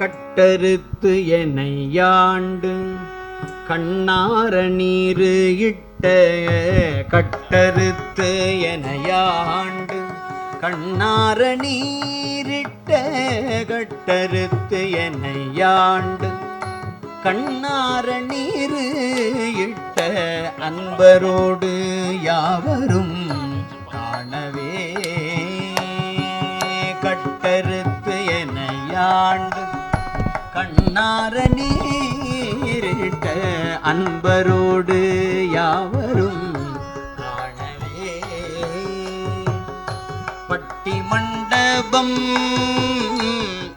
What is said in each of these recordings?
கட்டறுத்து என்னை யாண்டு. கண்ணார நீரு இட்ட கட்டறுத்து எனையாண்டு கண்ணார நீரிட்ட கட்டறுத்து எனையாண்டு கண்ணார நீரு இட்ட அன்பரோடு யாவரும் காணவே. கட்டறுத்து எனையாண்டு கண்ணார நீரிட்ட அன்பரோடு யாவரும் காணவே. பட்டி மண்டபம்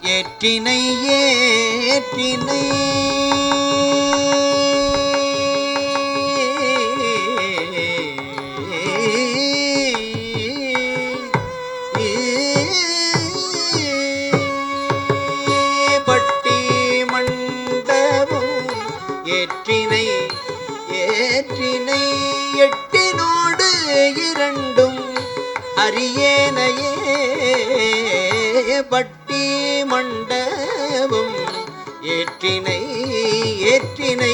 ஏற்றினை ஏற்றினை. ஏற்றினை ஏற்றினை எட்டினோடு இரண்டும் அரியேனையே பட்டி மண்டபம் ஏற்றினை ஏற்றினை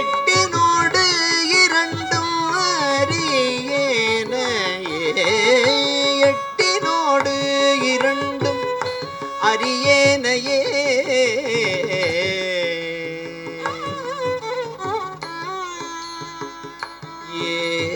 எட்டினோடு இரண்டும் அரியேனையே எட்டினோடு இரண்டும் அரியேனையே